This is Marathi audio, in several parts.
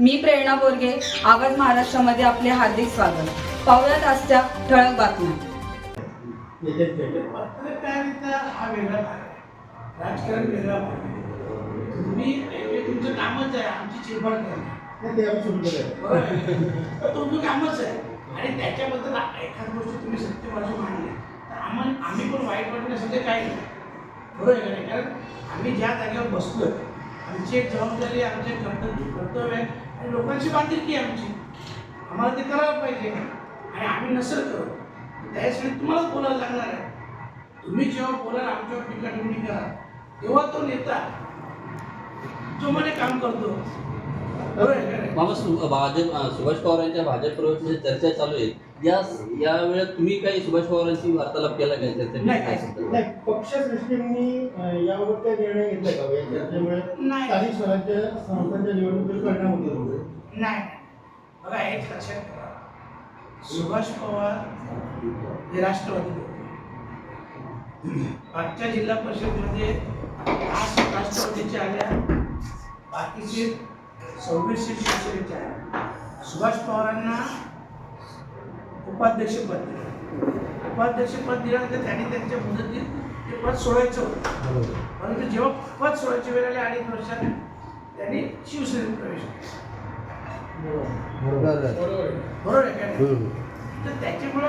मी प्रेरणा बोरगे आवाज महाराष्ट्रामध्ये आपले हार्दिक स्वागत. पाहुयात आजच्या ठळक बातम्या. पत्रकारिता हा वेगळा भाग राजकारण वेगळा भाग आहे. तुम्ही हे तुमचं कामच आहे आमची चिरफाड करणं. बरोबर आहे? तर तुमचं कामच आहे. आणि त्याच्याबद्दल एखादी गोष्ट तुम्ही सत्य बाजू मांडली तर आम्हाला आम्ही पण वाईट वाटण्यासारखं काही नाही. बरोबर आहे का नाही? कारण आम्ही ज्या जागेवर बसतोय आमची एक जबाबदारी आमचे कर्तव्य कर्तव्य आहे आणि लोकांची बांधिलकी आहे आमची. आम्हाला ते करायला पाहिजे. आणि आम्ही नसेल करत त्यासाठी तुम्हालाच बोलायला लागणार आहे. तुम्ही जेव्हा बोलाल आमच्यावर टीका टिप्पणी करा. तेव्हा तो नेता जो मध्ये काम करतो. बरोबर मामा सु- भाजप सुभाष पवारांच्या भाजप प्रवेशाची चर्चा चालू आहे. या या वेळेत तुम्ही काही सुभाष पवारांशी वार्तालाप केला काय चर्चा नाही, काय पक्षश्रेष्ठींनी अं, याबाबत काही निर्णय घेतलाय का या चर्चेमुळे? नाही. स्थानिक स्वराज्य संस्थांच्या निवडणुकीवर परिणाम होतो नाही. बघा एक लक्षात ठेवा. सुभाष पवार हे राष्ट्रवादी होते मागच्या जिल्हा परिषदमध्ये आज राष्ट्रवादीचे आल्या बाकीचे सव्वीसशे शिवसेनेचे आल्या सुभाष पवारांना उपाध्यक्षपद दिलं. उपाध्यक्षपद दिल्यानंतर त्यांनी त्यांच्या मुदतीत ते पद सोडायचं होतं. परंतु जेव्हा पद सोडायची वेळ आली अडीच वर्षात त्यांनी शिवसेनेत प्रवेश केला. बरोबर. आहे का? तर त्याच्यामुळं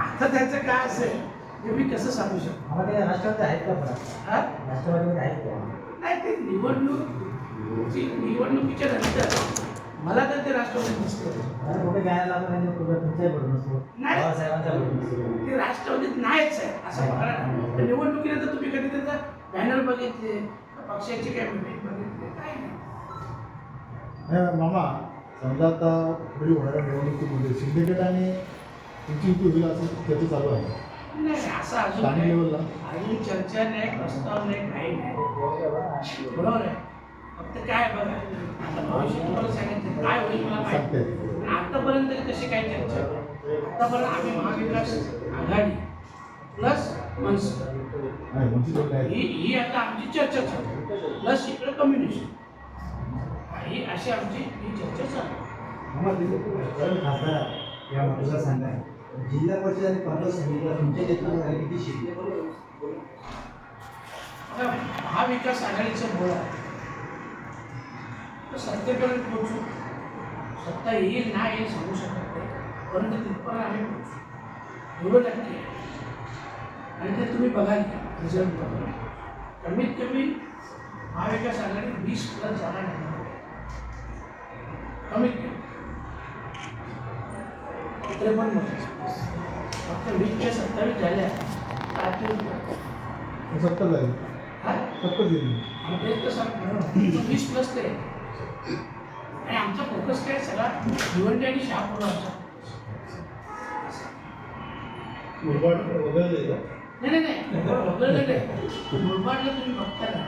आता त्याचं काय असेल हे मी कसं सांगू शकतो? राष्ट्रवादी आहेत का हा? राष्ट्रवादीमध्ये आहेत का? नाही ते निवडणूक ती निवडणुकीच्या नंतर मला तर ते राष्ट्रवादी दिसतं. राष्ट्रवादीत नाहीच आहे असं निवडणुकीनंतर तुम्ही कधी त्याचा बॅनर बघितले का पक्षाची काय बघितली काय नाही. मामा समजा आता पुढे होणाऱ्या निवडणुकीमध्ये सिंडिकेट आणि तुमची युती होईल असं चर्चा चालू आहे. नाही असं अजून अजून चर्चा नाही प्रस्ताव नाही काही नाही. बरोबर आहे. फक्त काय बघा. आता भविष्य तुम्हाला सांगितलं काय होईल मला माहिती आतापर्यंत कशी काय चर्चा आतापर्यंत आम्ही महाविकास आघाडी प्लस मनसे. आहेत ही ही आता आमची चर्चा चालू प्लस इकडे कम्युनिस्ट ही अशी आमची ही चर्चा चालू या जिल्हा परिषद आणि पंचायत समितीला तुमच्या नेतृत्वाखाली किती शिकले आता महाविकास आघाडीचं बोळ आहे. तर सत्तेपर्यंत पोहोचू. सत्ता येईल ना येईल सांगू शकत नाही. परंतु तिथपर्यंत आम्ही पोहोचू. एवढं आहे. आणि ते तुम्ही बघाल रिझल्ट बघा कमीत कमी महाविकास आघाडी वीस प्लस जागा नाही. कमीत कमी. त्रेपन्न फक्त वीस ते सत्तावीस झाल्या. सत्तर झाली. हा? सत्तर दिली आणि तेच तर सांगतो. वीस प्लस ते. आणि आमचा फोकस काय सगळा भिवंडी आणि शहापूर आमचा नाही नाही नाही. वगळलं नाही. मुरबाडला तुम्ही बघता ना.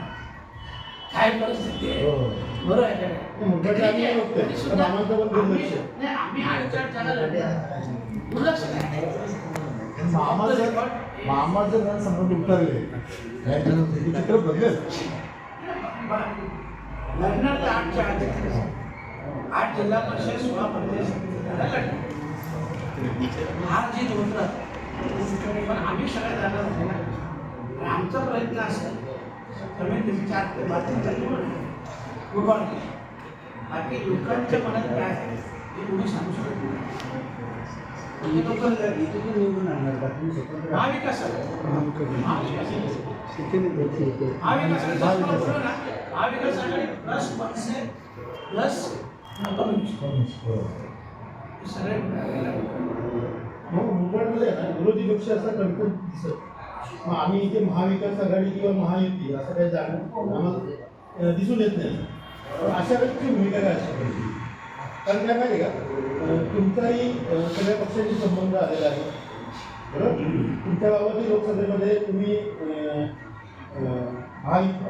काय परिस्थिती आहे? हो. बरोबर आहे का नाही? नाही, आम्ही. तरी सुद्धा मामाचं नाही आम्ही दुर्लक्ष मामाचं मामाचं जर समोर उतरले. चित्र बदलेल लढणार तर आठच्या आठ आठ जिल्हा परिषद सोळा प्रदेश. समितीला लढणार हार जीत होत पण आम्ही सगळ्या जाणार होतो ना. आमचा प्रयत्न असेल कमीत कमी चार ते पाच तरी उभार बाकी लोकांच्या मनात काय आहे हे कोणी सांगू शकत नाही. महाविकास आघाडी. प्लस मनसे प्लस सगळे मग मुंबईमध्ये विरोधी पक्ष असा कणकण दिसत मग आम्ही इथे महाविकास आघाडी किंवा महायुती असं काही जाणं आम्हाला दिसून येत नाही अशा व्यक्ती भूमिका काय असते कारण काय माहिती का? तुमचाही सगळ्या पक्षांशी संबंध आलेला आहे. बरोबर? तुमच्या बाबतही लोकसभेमध्ये तुम्ही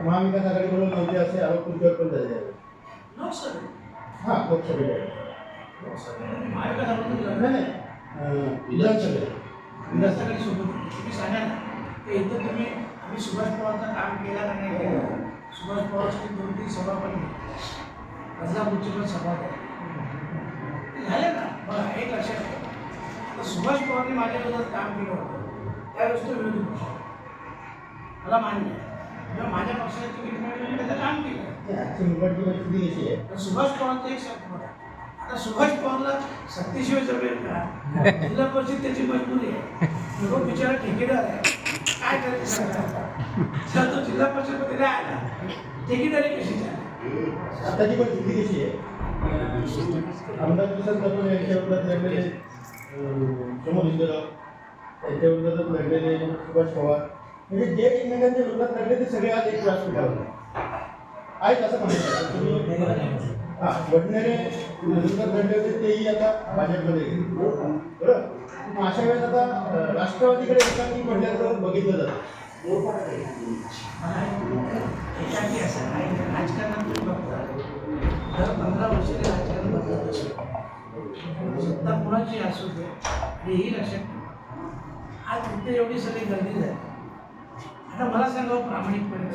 महाविकास आघाडीबरोबर नव्हते असे आरोप तुमच्यावर पण झाले आहेत. हां आघाडी नाही नाही. अं, विधानसभेत विधानसभेत सोबत तुम्ही सांगा ना. इथं तुम्ही आम्ही सुभाष पवारचं काम केलं का नाही केलं? सुभाष पवारची दोन तीन सभा पण. बदलापूरची पण सभा बघा एक लक्षात ठेवा. सुभाष पवारने माझ्या विरोधात काम केलं होतं. त्यावेळेस तो विरोधी पक्ष. मला मान्य आहे. माझ्या पक्षाला तिकीट मिळालं मी त्याचं काम केलं. सुभाष पवारचं एक शब्द बघा आता सुभाष पवारला सत्तेशिवाय जमेल का? जिल्हा परिषद त्याची मजबुरी आहे. तो बिचारा ठेकेदार आहे. काय करायचं सांगा तो जिल्हा परिषदमध्ये नाही आला. ठेकेदारी कशी झाली? आताची परिस्थिती कशी आहे? आमदार किसन कदम यांच्या लढलेले लढलेले सुभाष पवार. म्हणजे जे एकमेकांच्या विरोधात लढले ते सगळे आज एक व्यासपीठावर आहेत असं म्हणतात तुम्ही वडनेरे विरोधात लढले होते तेही आता भाजपमध्ये बरोबर अशा वेळेस आता राष्ट्रवादीकडे एकांकी पडल्याचं बघितलं जातं एकाकी असं नाही राजकारणात तुम्ही बघता. दर पंधरा वर्षाने राजकारण बदलत असतो. सत्ता कुणाची असू दे हेही लक्षात आज तिथे एवढी सगळी गर्दी झाली. आता मला सांगा प्रामाणिकपणे.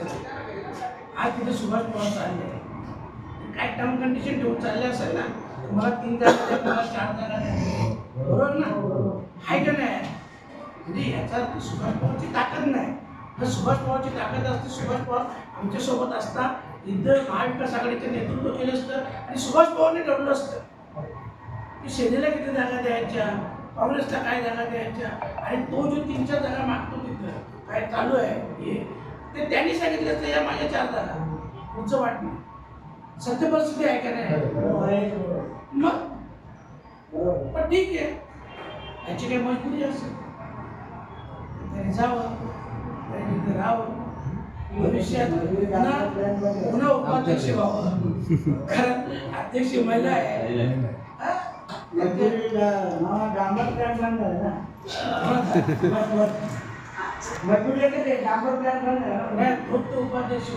आज तिथे सुभाष पवार चालले. आहे. काय टर्म कंडिशन ठेवून चालले असेल ना तुम्हाला तीन जागा मला चार जागा बरोबर ना? आहे का नाही? म्हणजे याचा सुभाष पवारची ताकद नाही. तर सुभाष पवारची ताकद असते. सुभाष पवार आमच्यासोबत असता. इथं महाविकास आघाडीचे नेतृत्व केलं असतं आणि सुभाष पवारने ठरवलं असतं. की सेनेला किती जागा द्यायच्या? काँग्रेसला काय जागा द्यायच्या? आणि तो जो तीन चार जागा मागतो तिथं काय चालू आहे हे ते त्यांनी सांगितलं असतं या माझ्या चार जागा. उंच वाट सत्य परिस्थिती आहे का नाही? मग? पण ठीक आहे. याची काही मजबुरी असेल. जावं. त्यांनी राहावं भविष्यात पुन्हा पुन्हा उपाध्यक्ष व्हावं. कारण अध्यक्ष महिला आहे. हा? डांबर प्लॅन बंद ना. हा. आहे डांबर प्लॅन बंद फक्त उपाध्यक्ष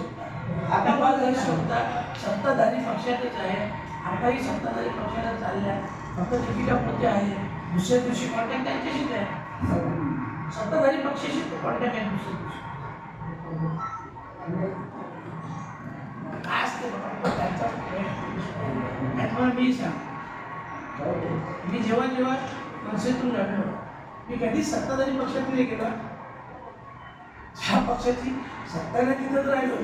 आता उपाध्यक्ष होता. सत्ताधारी पक्षातच आहे. आताही सत्ताधारी पक्षाला चालल्या. फक्त तिकिटापुरते आहे दुसऱ्या दिवशी कॉन्टॅक्ट त्यांच्याशीच आहे. दिवशी काय असते तुम्हाला मी सांग मी जेव्हा जेव्हा मनसेतून लढलो मी कधीच सत्ताधारी पक्षात नाही गेलो ज्या पक्षाची सत्ता नाही तिथंच राहिलो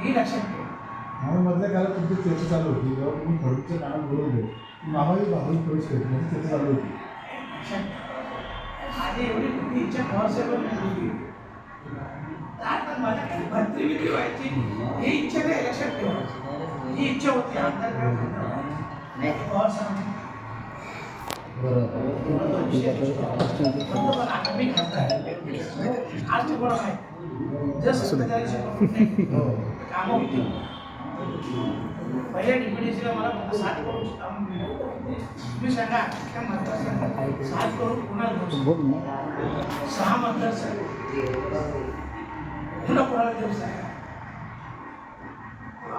हे लक्षात ठेवा म्हणून मधल्या काळात तुमची चर्चा चालू होती जेव्हा तुम्ही खडूच्या नावात बोलवले मामाही करत म्हणजे चर्चा चालू होती लक्षात ठेवा. माझी एवढी मोठी इच्छा पवारसाहेबांनी होती तर आता मला काही मंत्रिविधी व्हायची ही इच्छा नाही लक्षात ठेवा ही इच्छा होती आमदार काय म्हणतात. नाही पवारसाहेबांनी म्हणतो बघा, आता मी खासदार आहे. आज तुम्हाला माहिती जर सत्ताधारी शिकवत नाही कामं होती पहिल्या डिप्युटेशनला मला फक्त सात करून काम तुम्ही सांगा त्या मतदारसंघात सात करून कुणाला देऊ सहा मतदारसंघ. पुन्हा कोणाला देऊ सांगा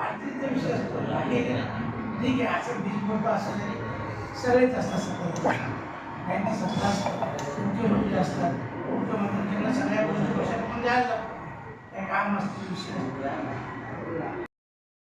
आर्थिक विषय असतो बाकी ठीक आहे असं बीज बोलतो असं सगळेच असतात सत्ता त्यांना सत्ता असतात मुख्यमंत्री असतात मुख्यमंत्री त्यांना सगळ्या गोष्टी कशाला पण द्यायला लागतात. काय काम असते विषय.